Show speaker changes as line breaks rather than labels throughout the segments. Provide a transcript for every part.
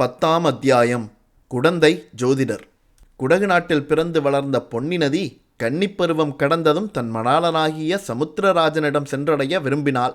பத்தாம் அத்தியாயம். குடந்தை ஜோதிடர். குடகு நாட்டில் பிறந்து வளர்ந்த பொன்னி நதி கன்னிப்பருவம் கடந்ததும் தன் மணாளனாகிய சமுத்திரராஜனிடம் சென்றடைய விரும்பினாள்.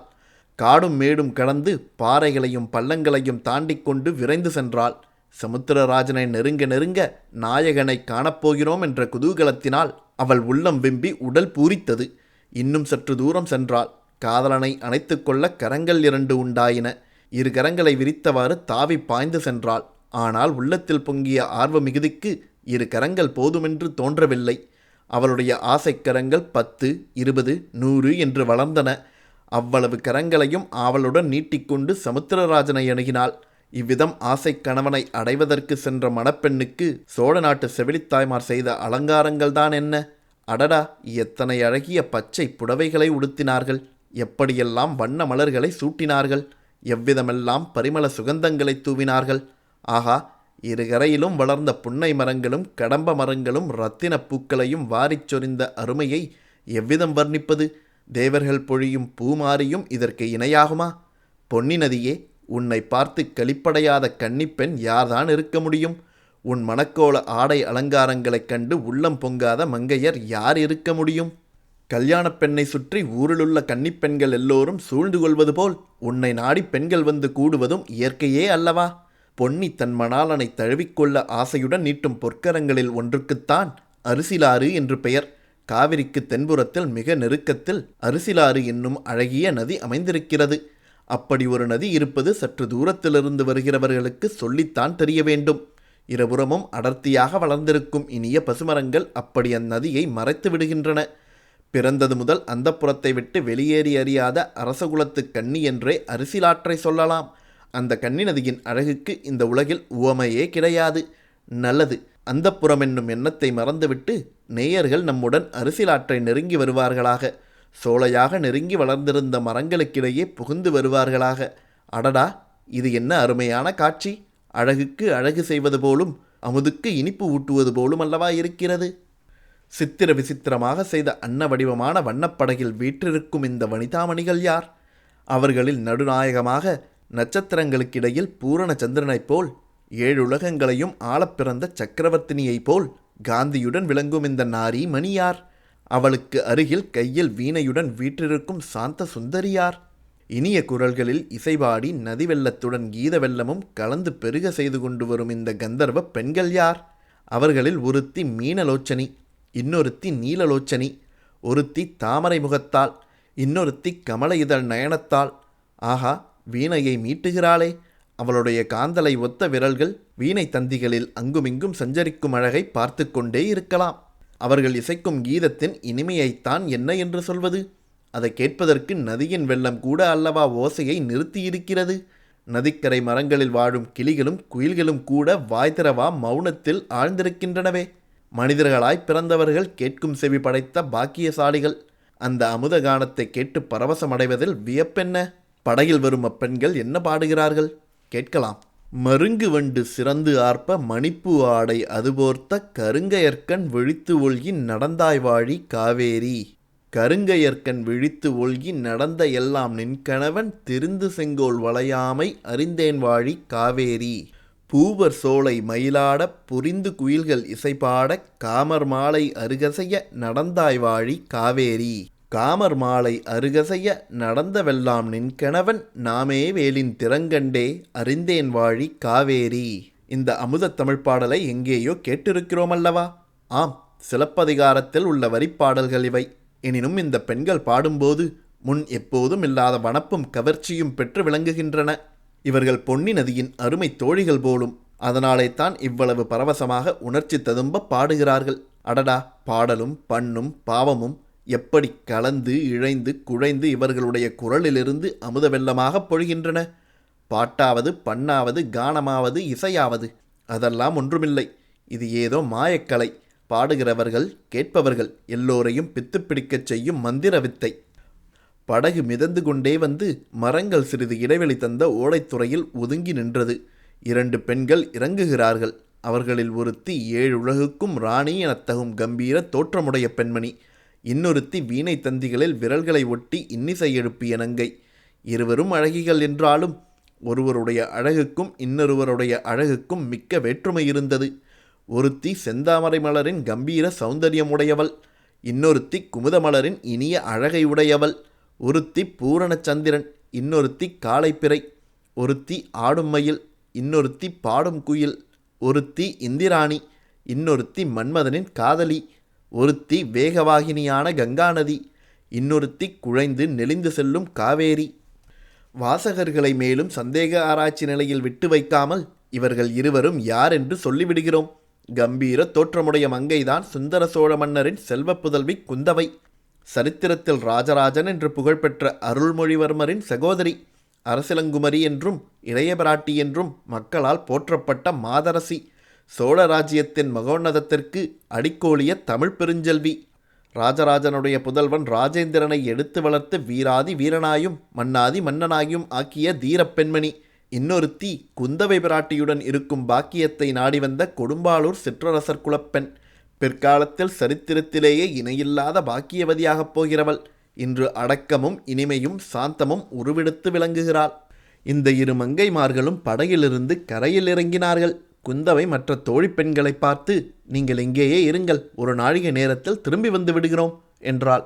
காடும் மேடும் கடந்து பாறைகளையும் பள்ளங்களையும் தாண்டிக் கொண்டு விரைந்து சென்றாள். சமுத்திரராஜனை நெருங்க நெருங்க நாயகனை காணப்போகிறோம் என்ற குதூகலத்தினால் அவள் உள்ளம் வெம்பி உடல் பூரித்தது. இன்னும் சற்று தூரம் சென்றாள். காதலனை அணைத்துக்கொள்ள கரங்கள் இரண்டு உண்டாயின. இரு கரங்களை விரித்தவாறு தாவி பாய்ந்து சென்றாள். ஆனால் உள்ளத்தில் பொங்கிய ஆர்வ மிகுதிக்கு இரு கரங்கள் போதுமென்று தோன்றவில்லை. அவளுடைய ஆசைக்கரங்கள் பத்து இருபது நூறு என்று வளர்ந்தன. அவ்வளவு கரங்களையும் ஆவலுடன் நீட்டிக்கொண்டு சமுத்திரராஜனை அணுகினாள். இவ்விதம் ஆசைக் கணவனை அடைவதற்கு சென்ற மணப்பெண்ணுக்கு சோழ நாட்டு செவிலித்தாய்மார் செய்த அலங்காரங்கள்தான் என்ன? அடடா எத்தனை அழகிய பச்சை புடவைகளை உடுத்தினார்கள். எப்படியெல்லாம் வண்ண மலர்களை சூட்டினார்கள்? எவ்விதமெல்லாம் பரிமள சுகந்தங்களை தூவினார்கள்? ஆகா இருகரையிலும் வளர்ந்த புன்னை மரங்களும் கடம்ப மரங்களும் இரத்தின பூக்களையும் வாரிச் சொரிந்த அருமையை எவ்விதம் வர்ணிப்பது? தேவர்கள் பொழியும் பூமாரியும் இதற்கு இணையாகுமா? பொன்னி நதியே உன்னை பார்த்து களிப்படையாத கன்னிப்பெண் யார்தான் இருக்க முடியும்? உன் மணக்கோள ஆடை அலங்காரங்களைக் கண்டு உள்ளம் பொங்காத மங்கையர் யார் இருக்க முடியும்? கல்யாணப் பெண்ணை சுற்றி ஊரிலுள்ள கன்னிப்பெண்கள் எல்லோரும் சூழ்ந்து கொள்வது போல் உன்னை நாடி பெண்கள் வந்து கூடுவதும் இயற்கையே அல்லவா? பொன்னி தன் மணாலனை தழுவிக்கொள்ள ஆசையுடன் நீட்டும் பொற்கரங்களில் ஒன்றுக்குத்தான் அரிசிலாறு என்று பெயர். காவிரிக்கு தென்புறத்தில் மிக நெருக்கத்தில் அரிசிலாறு என்னும் அழகிய நதி அமைந்திருக்கிறது. அப்படி ஒரு நதி இருப்பது சற்று தூரத்திலிருந்து வருகிறவர்களுக்கு சொல்லித்தான் தெரிய வேண்டும். இருபுறமும் அடர்த்தியாக வளர்ந்திருக்கும் இனிய பசுமரங்கள் அப்படி அந்நதியை மறைத்து விடுகின்றன. பிறந்தது முதல் அந்த புறத்தை விட்டு வெளியேறி அறியாத அரசகுலத்து கன்னி என்றே அரிசிலாற்றை சொல்லலாம். அந்த கன்னி நதியின் அழகுக்கு இந்த உலகில் உவமையே கிடையாது. நல்லது. அந்த என்னும் எண்ணத்தை மறந்துவிட்டு நேயர்கள் நம்முடன் அரிசிலாற்றை நெருங்கி வருவார்களாக. சோலையாக நெருங்கி வளர்ந்திருந்த மரங்களுக்கிடையே புகுந்து வருவார்களாக. அடடா! இது என்ன அருமையான காட்சி! அழகுக்கு அழகு செய்வது போலும் அமுதுக்கு இனிப்பு ஊட்டுவது போலும் அல்லவா இருக்கிறது? சித்திர விசித்திரமாக செய்த அன்ன வடிவமான வண்ணப்படகில் வீற்றிருக்கும் இந்த வனிதாமணிகள் யார்? அவர்களில் நடுநாயகமாக நட்சத்திரங்களுக்கிடையில் பூரண சந்திரனைப் போல் ஏழு உலகங்களையும் சக்கரவர்த்தினியைப் போல் காந்தியுடன் விளங்கும் இந்த நாரி மணியார் அவளுக்கு அருகில் கையில் வீணையுடன் வீற்றிருக்கும் சாந்த சுந்தரியார் இனிய குரல்களில் இசைபாடி நதி வெள்ளத்துடன் கீத வெள்ளமும் கலந்து பெருக செய்து கொண்டு வரும் இந்த கந்தர்வ பெண்கள் யார்? அவர்களில் ஒருத்தி மீனலோச்சனி இன்னொருத்தி நீலலோச்சனி ஒருத்தி தாமரை முகத்தால் இன்னொருத்தி கமல இதழ் நயனத்தாள் ஆஹா வீணையை மீட்டுகிறாளே. அவளுடைய காந்தலை ஒத்த விரல்கள் வீணை தந்திகளில் அங்குமிங்கும் சஞ்சரிக்கும் அழகை பார்த்து கொண்டே இருக்கலாம். அவர்கள் இசைக்கும் கீதத்தின் இனிமையைத்தான் என்ன என்று சொல்வது? அதை கேட்பதற்கு நதியின் வெள்ளம் கூட அல்லவா ஓசையை நிறுத்தியிருக்கிறது? நதிக்கரை மரங்களில் வாழும் கிளிகளும் குயில்களும் கூட வாய் திறவா மௌனத்தில் ஆழ்ந்திருக்கின்றனவே. மனிதர்களாய் பிறந்தவர்கள் கேட்கும் செவி படைத்த பாக்கியசாலிகள். அந்த அமுத கானத்தை கேட்டு பரவசமடைவதில் வியப்பென்ன? படகில் வரும் அப்பெண்கள் என்ன பாடுகிறார்கள்? கேட்கலாம். மருங்கு வண்டு சிறந்து ஆர்ப்ப மணிப்பு ஆடை அதுபோர்த்த கருங்கையற்கண் விழித்து ஒல்கி நடந்தாய் வாழி காவேரி. கருங்கையற்கண் விழித்து ஒல்கி நடந்த எல்லாம் நின் கணவன் திருந்து செங்கோல் வளையாமை அறிந்தேன் வாழி காவேரி. பூவர் சோலை மயிலாட புரிந்து குயில்கள் இசைப்பாட காமர் மாலை அருகசைய நடந்தாய் வாழி காவேரி. காமர் மாலை அருகசைய நடந்தவெல்லாம் நின்கணவன் நாமே வேலின் திறங்கண்டே அறிந்தேன் வாழி காவேரி. இந்த அமுத தமிழ் பாடலை எங்கேயோ கேட்டிருக்கிறோம் அல்லவா ஆம் சிலப்பதிகாரத்தில் உள்ள வரிப்பாடல்கள் இவை. எனினும் இந்த பெண்கள் பாடும்போது முன் எப்போதும் இல்லாத வனப்பும் கவர்ச்சியும் பெற்று விளங்குகின்றன. இவர்கள் பொன்னி நதியின் அருமை தோழிகள் போலும் அதனாலே தான் இவ்வளவு பரவசமாக உணர்ச்சி ததும்ப பாடுகிறார்கள். அடடா! பாடலும் பண்ணும் பாவமும் எப்படி கலந்து இழைந்து குழைந்து இவர்களுடைய குரலிலிருந்து அமுத வெள்ளமாக பொழிகின்றன? பாட்டாவது பண்ணாவது கானமாவது இசையாவது அதெல்லாம் ஒன்றுமில்லை. இது ஏதோ மாயக்கலை. பாடுகிறவர்கள் கேட்பவர்கள் எல்லோரையும் பித்து பிடிக்கச் செய்யும் மந்திர வித்தை படகு மிதந்து கொண்டே வந்து மரங்கள் சிறிது இடைவெளி தந்த ஓடைத்துறையில் ஒதுங்கி நின்றது. இரண்டு பெண்கள் இறங்குகிறார்கள். அவர்களில் ஒருத்தி ஏழு உலகுக்கும் ராணி எனத்தகும் கம்பீர தோற்றமுடைய பெண்மணி. இன்னொருத்தி வீணை தந்திகளில் விரல்களை ஒட்டி இன்னிசை எழுப்பிய நங்கை. இருவரும் அழகிகள் என்றாலும் ஒருவருடைய அழகுக்கும் இன்னொருவருடைய அழகுக்கும் மிக்க வேற்றுமை இருந்தது. ஒருத்தி செந்தாமரை மலரின் கம்பீர சௌந்தரியமுடையவள். இன்னொருத்தி குமுதமலரின் இனிய அழகை உடையவள். ஒருத்தி பூரணச்சந்திரன் இன்னொருத்தி காளைப்பிறை ஒருத்தி ஆடும் மயில் இன்னொருத்தி பாடும் குயில் ஒருத்தி இந்திராணி இன்னொருத்தி மன்மதனின் காதலி ஒருத்தி வேகவாகினியான கங்காநதி இன்னொருத்தி குழைந்து நெளிந்து செல்லும் காவேரி. வாசகர்களை மேலும் சந்தேக ஆராய்ச்சி நிலையில் விட்டு வைக்காமல் இவர்கள் இருவரும் யார் என்று சொல்லிவிடுகிறோம். கம்பீர தோற்றமுடைய மங்கைதான் சுந்தர சோழ மன்னரின் செல்வ புதல்வி குந்தவை. சரித்திரத்தில் ராஜராஜன் என்று புகழ்பெற்ற அருள்மொழிவர்மரின் சகோதரி அரசிலங்குமரி என்றும் இளையபிராட்டி என்றும் மக்களால் போற்றப்பட்ட மாதரசி சோழ ராஜ்யத்தின் மகோன்னதத்திற்கு அடிக்கோலிய தமிழ் பெருஞ்செல்வி. ராஜராஜனுடைய புதல்வன் ராஜேந்திரனை எடுத்து வளர்த்து வீராதி வீரனாயும் மன்னாதி மன்னனாயும் ஆக்கிய தீரப்பெண்மணி இன்னொரு இன்னொருத்தி குந்தவை பிராட்டியுடன் இருக்கும் பாக்கியத்தை நாடி வந்த கொடும்பாளூர் சிற்றரசர் குலப்பெண். பிற்காலத்தில் சரித்திரத்திலேயே இணையில்லாத பாக்கியவதியாகப் போகிறவள். இன்று அடக்கமும் இனிமையும் சாந்தமும் உருவெடுத்து விளங்குகிறாள். இந்த இரு மங்கைமார்களும் படகிலிருந்து கரையில் இறங்கினார்கள். குந்தவை மற்ற தோழி பெண்களை பார்த்து நீங்கள் இங்கேயே இருங்கள் ஒரு நாழிகை நேரத்தில் திரும்பி வந்து விடுகிறோம் என்றாள்.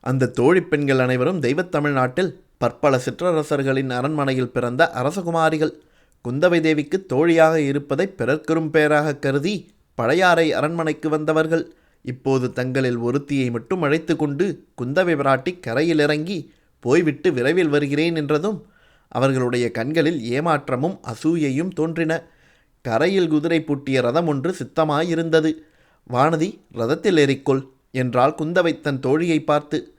அந்த தோழி பெண்கள் அனைவரும் தெய்வத் தமிழ்நாட்டில் பற்பல சிற்றரசர்களின் அரண்மனையில் பிறந்த அரசகுமாரிகள். குந்தவை தேவிக்கு தோழியாக இருப்பதை பிறர்க்கரும் பேராக கருதி பழையாறை அரண்மனைக்கு வந்தவர்கள். இப்போது தங்களில் ஒருத்தியை மட்டும் அழைத்து கொண்டு குந்தவை பிராட்டி கரையில் இறங்கி போய்விட்டு விரைவில் வருகிறேன் என்றதும் அவர்களுடைய கண்களில் ஏமாற்றமும் அசூயையும் தோன்றின. கரையில் குதிரை பூட்டிய ரதம் ஒன்று சித்தமாயிருந்தது. வானதி ரதத்தில் ஏறிக்கொள் என்றால் குந்தவை தன் தோழியை பார்த்து.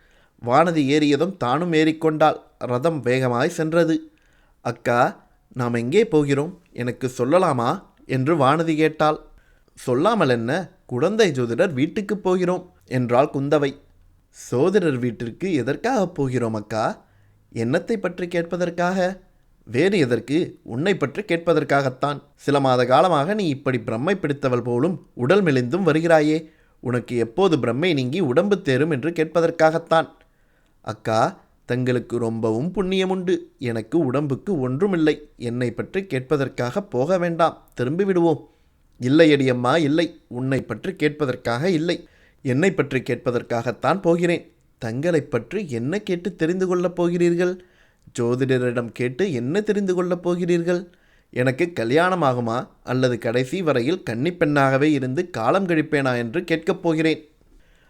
வானதி ஏறியதும் தானும் ஏறிக்கொண்டாள். ரதம் வேகமாய் சென்றது. அக்கா நாம் எங்கே போகிறோம்? எனக்கு சொல்லலாமா? என்று வானதி கேட்டாள். சொல்லாமல் என்ன குழந்தை ஜோதிடர் வீட்டுக்கு போகிறோம் என்றாள் குந்தவை. சோதிடர் வீட்டிற்கு எதற்காக போகிறோம் அக்கா? என்னத்தை பற்றி கேட்பதற்காக? வேறு எதற்கு? உன்னை பற்றி கேட்பதற்காகத்தான். சில மாத காலமாக நீ இப்படி பிரம்மை பிடித்தவள் போலும் உடல் மெலிந்தும் வருகிறாயே. உனக்கு எப்போது பிரம்மை நீங்கி உடம்பு தேரும் என்று கேட்பதற்காகத்தான். அக்கா தங்களுக்கு ரொம்பவும் புண்ணியம் உண்டு எனக்கு உடம்புக்கு ஒன்றுமில்லை. என்னை பற்றி கேட்பதற்காக போக வேண்டாம். திரும்பி விடுவோம் இல்லை அடியம்மா இல்லை. உன்னை பற்றி கேட்பதற்காக இல்லை. என்னை பற்றி கேட்பதற்காகத்தான் போகிறேன். தங்களை பற்றி என்ன கேட்டு தெரிந்து கொள்ளப் போகிறீர்கள்? ஜோதிடரிடம் கேட்டு என்ன தெரிந்து கொள்ளப் போகிறீர்கள்? எனக்கு கல்யாணமாகுமா? அல்லது கடைசி வரையில் கன்னிப்பெண்ணாகவே இருந்து காலம் கழிப்பேனா என்று கேட்கப் போகிறேன்.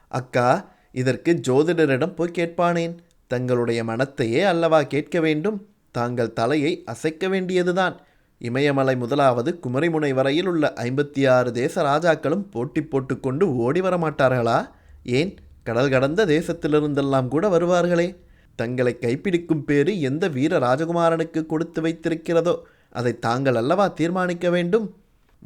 அக்கா இதற்கு ஜோதிடரிடம் போய் கேட்பானேன். தங்களுடைய மனத்தையே அல்லவா கேட்க வேண்டும்? தாங்கள் தலையை அசைக்க வேண்டியதுதான். இமயமலை முதலாவது குமரிமுனை வரையில் உள்ள ஐம்பத்தி ஆறு தேச ராஜாக்களும் போட்டி போட்டுக்கொண்டு ஓடி வர மாட்டார்களா ஏன்? கடல் கடந்த தேசத்திலிருந்தெல்லாம் கூட வருவார்களே. தங்களை கைப்பிடிக்கும் பேரு எந்த வீர ராஜகுமாரனுக்கு கொடுத்து வைத்திருக்கிறதோ அதை தாங்கள் அல்லவா தீர்மானிக்க வேண்டும்?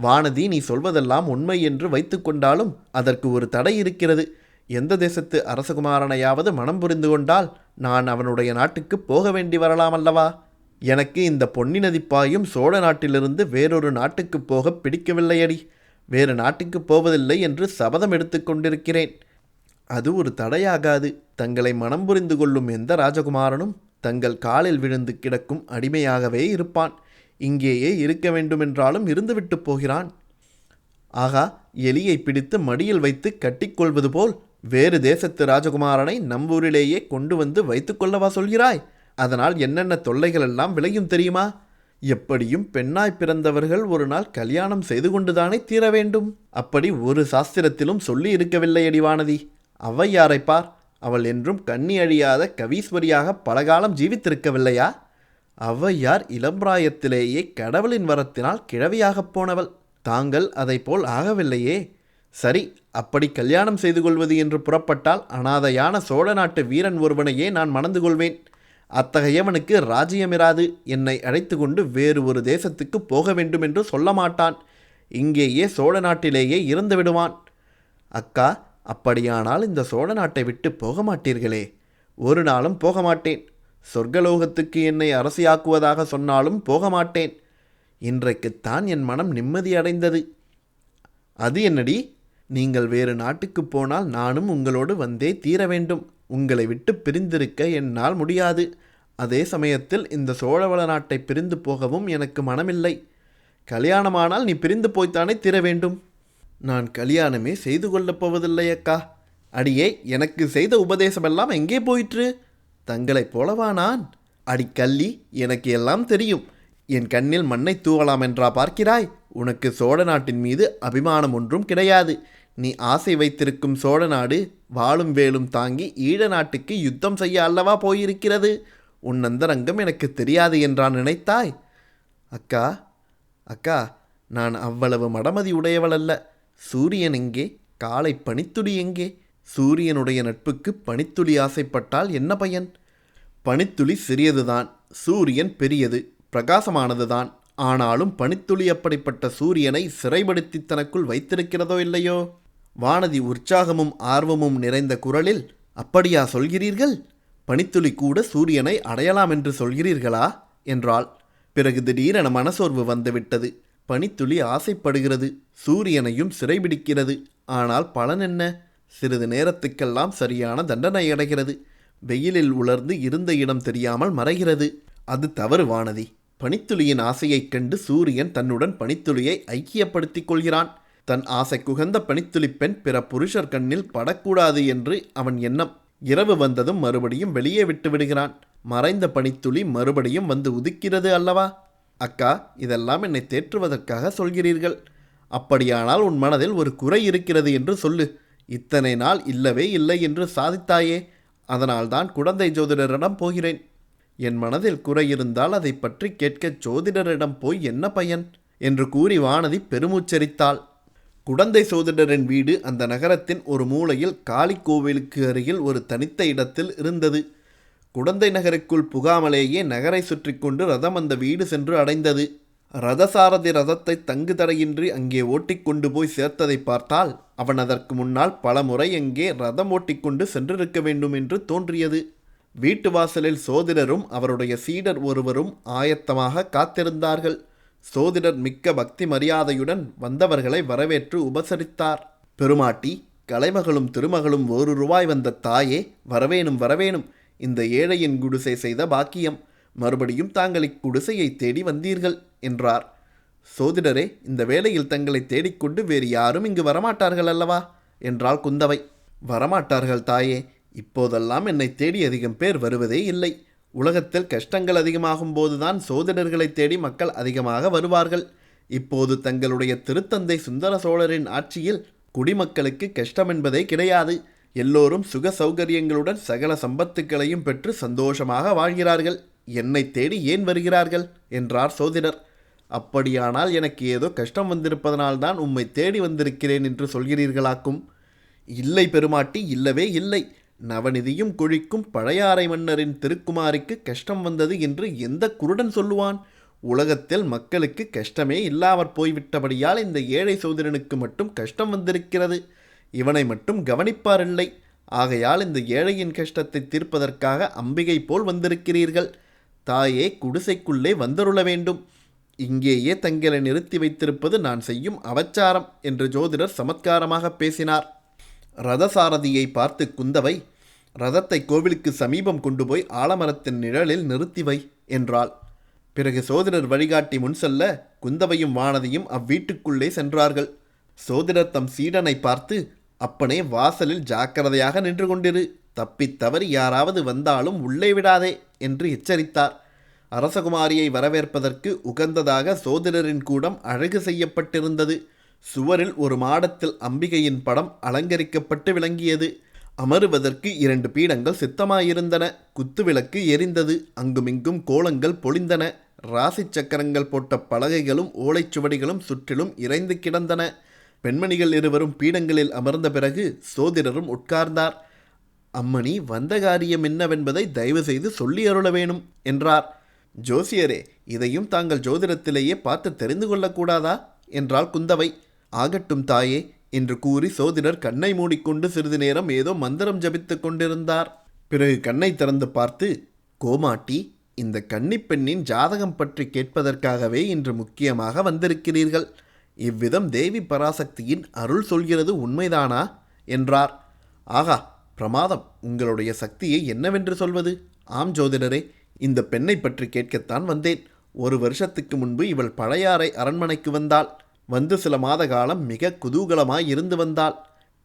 வானதி நீ சொல்வதெல்லாம் உண்மை என்று வைத்துக்கொண்டாலும் அதற்கு ஒரு தடை இருக்கிறது. எந்த தேசத்து அரசகுமாரனையாவது மனம் புரிந்து கொண்டால் நான் அவனுடைய நாட்டுக்கு போக வேண்டி வரலாம் அல்லவா? எனக்கு இந்த பொன்னி நதிப்பாயும் சோழ நாட்டிலிருந்து வேறொரு நாட்டுக்கு போக பிடிக்கவில்லையடி. வேறு நாட்டுக்கு போவதில்லை என்று சபதம் எடுத்துக்கொண்டிருக்கிறேன் அது ஒரு தடையாகாது. தங்களை மனம் புரிந்து கொள்ளும் எந்த ராஜகுமாரனும் தங்கள் காலில் விழுந்து கிடக்கும் அடிமையாகவே இருப்பான். இங்கேயே இருக்க வேண்டுமென்றாலும் இருந்துவிட்டு போகிறான். ஆகா எலியை பிடித்து மடியில் வைத்து கட்டிக்கொள்வது போல் வேறு தேசத்து ராஜகுமாரனை நம்பூரிலேயே கொண்டு வந்து வைத்துக்கொள்ளவா சொல்கிறாய்? அதனால் என்னென்ன தொல்லைகள் எல்லாம் விளையும் தெரியுமா? எப்படியும் பெண்ணாய் பிறந்தவர்கள் ஒரு நாள் கல்யாணம் செய்து கொண்டுதானே தீர வேண்டும். அப்படி ஒரு சாஸ்திரத்திலும் சொல்லி இருக்கவில்லை அடிவானதி. ஔவையாரை பார்? அவள் என்றும் கண்ணி அழியாத கவீஸ்வரியாக பலகாலம் ஜீவித்திருக்கவில்லையா? ஔவையார் இளம்பிராயத்திலேயே கடவுளின் வரத்தினால் கிழவியாகப் போனவள்? தாங்கள் அதைப்போல் ஆகவில்லையே. சரி அப்படி கல்யாணம் செய்து கொள்வது என்று புறப்பட்டால் அனாதையான சோழ நாட்டு வீரன் ஒருவனையே நான் மணந்து கொள்வேன். அத்தகையவனுக்கு ராஜ்யமிராது. என்னை அழைத்து கொண்டு வேறு ஒரு தேசத்துக்கு போக வேண்டும் என்று சொல்ல மாட்டான் இங்கேயே சோழ நாட்டிலேயே இருந்து விடுவான். அக்கா அப்படியானால் இந்த சோழ நாட்டை விட்டு போக மாட்டீர்களே ஒரு நாளும் போக மாட்டேன் சொர்க்கலோகத்துக்கு என்னை அரசியாக்குவதாக சொன்னாலும் போக மாட்டேன் இன்றைக்குத்தான் என் மனம் நிம்மதியடைந்தது அது என்னடி? நீங்கள் வேறு நாட்டுக்கு போனால் நானும் உங்களோடு வந்தே தீர வேண்டும். உங்களை விட்டு பிரிந்திருக்க என்னால் முடியாது. அதே சமயத்தில் இந்த சோழவள நாட்டை பிரிந்து போகவும் எனக்கு மனமில்லை. கல்யாணமானால் நீ பிரிந்து போய்த்தானே தீர வேண்டும். நான் கல்யாணமே செய்து கொள்ளப் போவதில்லை அக்கா. அடியே எனக்கு செய்த உபதேசமெல்லாம் எங்கே போயிற்று? தங்களைப் போலவா நான்? அடி கள்ளி எனக்கு எல்லாம் தெரியும். என் கண்ணில் மண்ணை தூவலாம் என்றா பார்க்கிறாய்? உனக்கு சோழ நாட்டின் மீது அபிமானம் ஒன்றும் கிடையாது. நீ ஆசை வைத்திருக்கும் சோழ நாடு வாழும் வேலும் தாங்கி ஈழ நாட்டுக்கு யுத்தம் செய்ய அல்லவா போயிருக்கிறது? உன் அந்தரங்கம் எனக்கு தெரியாது என்றான் நினைத்தாய். அக்கா அக்கா நான் அவ்வளவு மடமதி உடையவள் அல்ல. சூரியன் எங்கே? காலை பனித்துளி எங்கே? சூரியனுடைய நட்புக்கு பனித்துளி ஆசைப்பட்டால் என்ன பயன்? பனித்துளி சிறியதுதான் சூரியன் பெரியது பிரகாசமானதுதான். ஆனாலும் பனித்துளி அப்படிப்பட்ட சூரியனை சிறைப்படுத்தி தனக்குள் வைத்திருக்கிறதோ இல்லையோ? வானதி உற்சாகமும் ஆர்வமும் நிறைந்த குரலில் அப்படியா சொல்கிறீர்கள்? பனித்துளி கூட சூரியனை அடையலாம் என்று சொல்கிறீர்களா? என்றாள். பிறகு திடீரென மனசோர்வு வந்துவிட்டது. பனித்துளி ஆசைப்படுகிறது. சூரியனையும் சிறைபிடிக்கிறது. ஆனால் பலன் என்ன? சிறிது நேரத்துக்கெல்லாம் சரியான தண்டனை அடைகிறது. வெயிலில் உலர்ந்து இருந்த இடம் தெரியாமல் மறைகிறது. அது தவறு வானதி. பனித்துளியின் ஆசையைக் கண்டு சூரியன் தன்னுடன் பனித்துளியை ஐக்கியப்படுத்திக் கொள்கிறான். தன் ஆசை குகந்த பனித்துளி பெண் பிற புருஷர் கண்ணில் படக்கூடாது என்று அவன் எண்ணம். இரவு வந்ததும் மறுபடியும் வெளியே விட்டு விடுகிறான். மறைந்த பனித்துளி மறுபடியும் வந்து உதிக்கிறது அல்லவா? அக்கா இதெல்லாம் என்னை தேற்றுவதற்காக சொல்கிறீர்கள். அப்படியானால் உன் மனதில் ஒரு குறை இருக்கிறது என்று சொல்லு. இத்தனை நாள் இல்லவே இல்லை என்று சாதித்தாயே. அதனால்தான் குழந்தை ஜோதிடரிடம் போகிறேன். என் மனதில் குறை இருந்தால் அதை பற்றி கேட்க ஜோதிடரிடம் போய் என்ன பயன்? என்று கூறி வானதி பெருமூச்சரித்தாள். குடந்தை சோதிடரின் வீடு அந்த நகரத்தின் ஒரு மூலையில் காளி கோவிலுக்கு அருகில் ஒரு தனித்த இடத்தில் இருந்தது. குடந்தை நகருக்குள் புகாமலேயே நகரை சுற்றி கொண்டு ரதம் அந்த வீடு சென்று அடைந்தது. ரதசாரதி ரதத்தை தங்கு தடையின்றி அங்கே ஓட்டிக்கொண்டு போய் சேர்த்ததை பார்த்தால் அவன் அதற்கு முன்னால் பல முறை அங்கே ரதம் ஓட்டிக்கொண்டு சென்றிருக்க வேண்டும் என்று தோன்றியது. வீட்டு வாசலில் சோதிடரும் அவருடைய சீடர் ஒருவரும் ஆயத்தமாக காத்திருந்தார்கள். சோதிடர் மிக்க பக்தி மரியாதையுடன் வந்தவர்களை வரவேற்று உபசரித்தார். பெருமாட்டி கலைமகளும் திருமகளும் ஒரு ரூபாய் வந்த தாயே வரவேணும் வரவேணும். இந்த ஏழையின் குடிசை செய்த பாக்கியம். மறுபடியும் தாங்கள் இக்குடிசையை தேடி வந்தீர்கள் என்றார். சோதிடரே இந்த வேளையில் தங்களை தேடிக்கொண்டு வேறு யாரும் இங்கு வரமாட்டார்கள் அல்லவா? என்றாள் குந்தவை. வரமாட்டார்கள் தாயே இப்போதெல்லாம் என்னை தேடி அதிகம் பேர் வருவதே இல்லை. உலகத்தில் கஷ்டங்கள் அதிகமாகும் போதுதான் சோதிடர்களை தேடி மக்கள் அதிகமாக வருவார்கள். இப்போது தங்களுடைய திருத்தந்தை சுந்தர சோழரின் ஆட்சியில் குடிமக்களுக்கு கஷ்டம் என்பதே கிடையாது. எல்லோரும் சுக சௌகரியங்களுடன் சகல சம்பத்துக்களையும் பெற்று சந்தோஷமாக வாழ்கிறார்கள். என்னை தேடி ஏன் வருகிறார்கள்? என்றார் சோதிடர். அப்படியானால் எனக்கு ஏதோ கஷ்டம் வந்திருப்பதனால்தான் உம்மை தேடி வந்திருக்கிறேன் என்று சொல்கிறீர்களாக்கும். இல்லை பெருமாட்டி இல்லவே இல்லை. நவநிதியும் குழிக்கும் பழையாறை மன்னரின் திருக்குமாரிக்கு கஷ்டம் வந்தது என்று எந்த குருடன் சொல்லுவான்? உலகத்தில் மக்களுக்கு கஷ்டமே இல்லாமற் போய்விட்டபடியால் இந்த ஏழை சோதரனுக்கு மட்டும் கஷ்டம் வந்திருக்கிறது. இவனை மட்டும் கவனிப்பாரில்லை. ஆகையால் இந்த ஏழையின் கஷ்டத்தை தீர்ப்பதற்காக அம்பிகை போல் வந்திருக்கிறீர்கள். தாயே குடிசைக்குள்ளே வந்தருள வேண்டும். இங்கேயே தங்களை நிறுத்தி வைத்திருப்பது நான் செய்யும் அவச்சாரம் என்று ஜோதிடர் சமத்காரமாக பேசினார். ரதசாரதியை பார்த்து குந்தவை ரதத்தை கோவிலுக்கு சமீபம் கொண்டு போய் ஆலமரத்தின் நிழலில் நிறுத்தி வை என்றாள். பிறகு சோதிடர் வழிகாட்டி முன் செல்ல குந்தவையும் வானதியும் அவ்வீட்டுக்குள்ளே சென்றார்கள். சோதிடர் தம் சீடனை பார்த்து அப்பனே வாசலில் ஜாக்கிரதையாக நின்று கொண்டிரு. தப்பித் தவறி யாராவது வந்தாலும் உள்ளே விடாதே என்று எச்சரித்தார். அரசகுமாரியை வரவேற்பதற்கு உகந்ததாக சோதிடரின் கூடம் அழகு செய்யப்பட்டிருந்தது. சுவரில் ஒரு மாடத்தில் அம்பிகையின் படம் அலங்கரிக்கப்பட்டு விளங்கியது. அமருவதற்கு இரண்டு பீடங்கள் சித்தமாயிருந்தன. குத்துவிளக்கு எரிந்தது. அங்குமிங்கும் கோலங்கள் பொழிந்தன. ராசி சக்கரங்கள் போட்ட பலகைகளும் ஓலைச்சுவடிகளும் சுற்றிலும் இறைந்து கிடந்தன. பெண்மணிகள் இருவரும் பீடங்களில் அமர்ந்த பிறகு சோதிடரும் உட்கார்ந்தார். அம்மணி வந்த காரியம் என்னவென்பதை தயவு செய்து சொல்லி அருள வேணும் என்றார். ஜோசியரே இதையும் தாங்கள் ஜோதிடத்திலேயே பார்த்து தெரிந்து கொள்ளக்கூடாதா? என்றாள் குந்தவை. ஆகட்டும் தாயே என்று கூறி சோதிடர் கண்ணை மூடிக்கொண்டு சிறிது நேரம் ஏதோ மந்திரம் ஜபித்து கொண்டிருந்தார். பிறகு கண்ணை திறந்து பார்த்து கோமாட்டி இந்த கன்னிப்பெண்ணின் ஜாதகம் பற்றி கேட்பதற்காகவே இன்று முக்கியமாக வந்திருக்கிறீர்கள். இவ்விதம் தேவி பராசக்தியின் அருள் சொல்கிறது உண்மைதானா? என்றார். ஆகா பிரமாதம். உங்களுடைய சக்தியை என்னவென்று சொல்வது? ஆம் ஜோதிடரே இந்த பெண்ணை பற்றி கேட்கத்தான் வந்தேன். ஒரு வருஷத்துக்கு முன்பு இவள் பழையாறை அரண்மனைக்கு வந்தாள். வந்து சில மாத காலம் மிக குதூகலமாய் இருந்து வந்தாள்.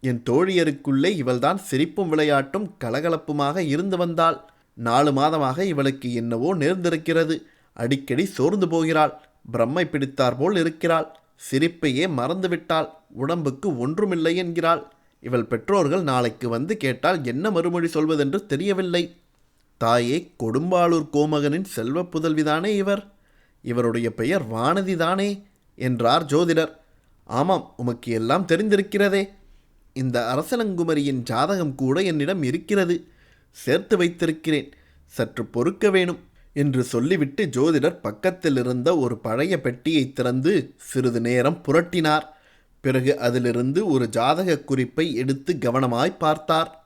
என் தோழியருக்குள்ளே இவள்தான் சிரிப்பும் விளையாட்டும் கலகலப்புமாக இருந்து வந்தாள். நாலு மாதமாக இவளுக்கு என்னவோ நேர்ந்திருக்கிறது. அடிக்கடி சோர்ந்து போகிறாள். பிரம்மை பிடித்தார் போல் இருக்கிறாள். சிரிப்பையே மறந்துவிட்டாள் உடம்புக்கு ஒன்றுமில்லை என்கிறாள். இவள் பெற்றோர்கள் நாளைக்கு வந்து கேட்டால் என்ன மறுமொழி சொல்வதென்று தெரியவில்லை. தாயே கொடும்பாளூர் கோமகனின் செல்வ புதல்விதானே இவர்? இவருடைய பெயர் வானதி தானே என்றார் ஜோதிடர். ஆமாம் உமக்கு எல்லாம் தெரிந்திருக்கிறதே. இந்த அரசலங்குமரியின் ஜாதகம் கூட என்னிடம் இருக்கிறது. சேர்த்து வைத்திருக்கிறேன் சற்று பொறுக்க வேணும் என்று சொல்லிவிட்டு ஜோதிடர் பக்கத்தில் இருந்த ஒரு பழைய பெட்டியை திறந்து சிறிது நேரம் புரட்டினார். பிறகு அதிலிருந்து ஒரு ஜாதக குறிப்பை எடுத்து கவனமாய் பார்த்தார்.